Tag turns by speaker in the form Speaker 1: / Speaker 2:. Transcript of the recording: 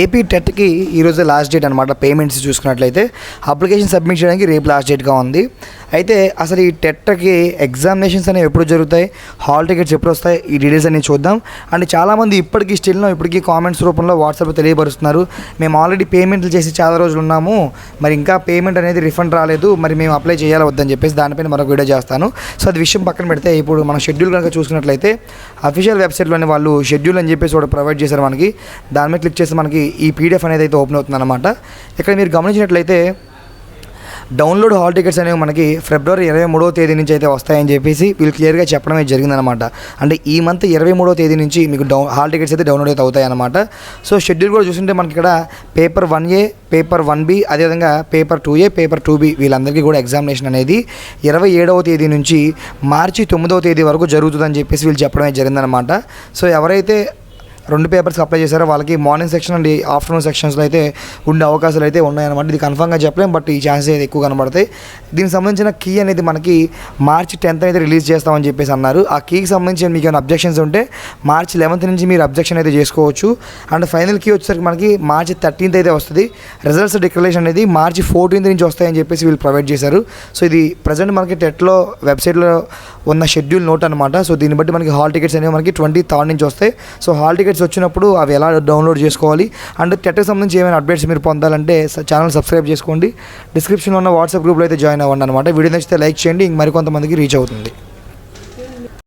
Speaker 1: AP టెట్కి ఈరోజు last date అనమాట పేమెంట్స్ చూసుకున్నట్లయితే అప్లికేషన్ సబ్మిట్ చేయడానికి రేపు లాస్ట్ డేట్గా ఉంది. అయితే అసలు ఈ టెట్కి ఎగ్జామినేషన్స్ అనేవి ఎప్పుడు జరుగుతాయి? హాల్ టికెట్స్ ఎప్పుడు వస్తాయి? ఈ డీటెయిల్స్ అనేవి చూద్దాం. అండ్ చాలామంది ఇప్పటికీ స్టిల్నో ఇప్పటికీ కామెంట్స్ రూపంలో వాట్సాప్ తెలియపరుస్తున్నారు. మేము ఆల్రెడీ పేమెంట్లు చేసి చాలా రోజులు ఉన్నాము. మరి ఇంకా పేమెంట్ అనేది రిఫండ్ రాలేదు. మరి మేము అప్లై చేయాలి వద్దని చెప్పేసి దానిపైన మరొక వీడియో చేస్తాను. సో అది విషయం పక్కన పెడితే ఇప్పుడు మనం షెడ్యూల్ కనుక చూసుకున్నట్లయితే అఫీషియల్ వెబ్సైట్లోనే వాళ్ళు షెడ్యూల్ అని చెప్పేసి ఒకటి ప్రొవైడ్ చేశారు మనకి. దాని మీద క్లిక్ చేస్తే మనకి ఈ పీడిఎఫ్ అనేది అయితే ఓపెన్ అవుతుంది అనమాట ఇక్కడ మీరు గమనించినట్లయితే డౌన్లోడ్ హాల్ టికెట్స్ అనేవి మనకి ఫిబ్రవరి ఇరవై మూడవ తేదీ నుంచి అయితే వస్తాయని చెప్పేసి వీళ్ళు క్లియర్గా చెప్పడమే జరిగిందనమాట అంటే ఈ మంత్ ఇరవై మూడవ తేదీ నుంచి మీకు డౌన్ హాల్ టికెట్స్ అయితే డౌన్లోడ్ అయితే అవుతాయి అనమాట సో షెడ్యూల్ కూడా చూస్తుంటే మనకి ఇక్కడ paper one A paper one B అదేవిధంగా paper two A paper two B వీళ్ళందరికీ కూడా ఎగ్జామినేషన్ అనేది ఇరవై ఏడవ తేదీ నుంచి మార్చి తొమ్మిదవ తేదీ వరకు జరుగుతుందని చెప్పేసి వీళ్ళు చెప్పడమే జరిగిందనమాట సో ఎవరైతే రెండు పేపర్స్కి అప్లై చేశారో. వాళ్ళకి మార్నింగ్ సెక్షన్ అండ్ ఆఫ్టర్నూన్ సెక్షన్స్లో అయితే ఉండే అవకాశాలు అయితే ఉన్నాయన్నమాట. ఇది కన్ఫర్మ్గా చెప్పలేం బట్ ఈ ఛాన్సెస్ అయితే ఎక్కువ కనబడతాయి. దీనికి సంబంధించిన కీ అనేది మనకి మార్చి టెన్త్ అయితే రిలీజ్ చేస్తామని చెప్పేసి అన్నారు. ఆ కీకి సంబంధించి మీకు ఏమైనా అబ్జెక్షన్స్ ఉంటే మార్చి లెవెన్త్ నుంచి మీరు అబ్జెక్షన్ అయితే చేసుకోవచ్చు. అండ్ ఫైనల్ కీ వచ్చేసరికి మనకి మార్చి థర్టీన్త్ అయితే వస్తుంది. రిజల్ట్స్ డిక్లరేషన్ అనేది మార్చి ఫోర్టీన్త్ నుంచి వస్తాయని చెప్పేసి వీళ్ళు ప్రొవైడ్ చేశారు. సో ఇది ప్రజెంట్ మనకి టెట్లో వెబ్సైట్లో ఉన్న షెడ్యూల్ నోట్ అనమాట సో దీన్ని బట్టి మనకి హాల్ టికెట్స్ అనేవి మనకి ట్వంటీ థర్డ్ నుంచి వస్తాయి. సో హాల్ టికెట్స్ వచ్చినప్పుడు అవి ఎలా డౌన్లోడ్ చేసుకోవాలి అండ్ టెట్కి సంబంధించి ఏమైనా అప్డేట్స్ మీరు పొందాలంటే ఛానల్ సబ్స్క్రైబ్ చేసుకోండి. డిస్క్రిప్షన్లో ఉన్న వాట్సాప్ గ్రూప్లో అయితే జాయిన్ అవ్వండి అనమాట వీడియో నచ్చితే లైక్ చేయండి. ఇంక మరికొంతమందికి రీచ్ అవుతుంది.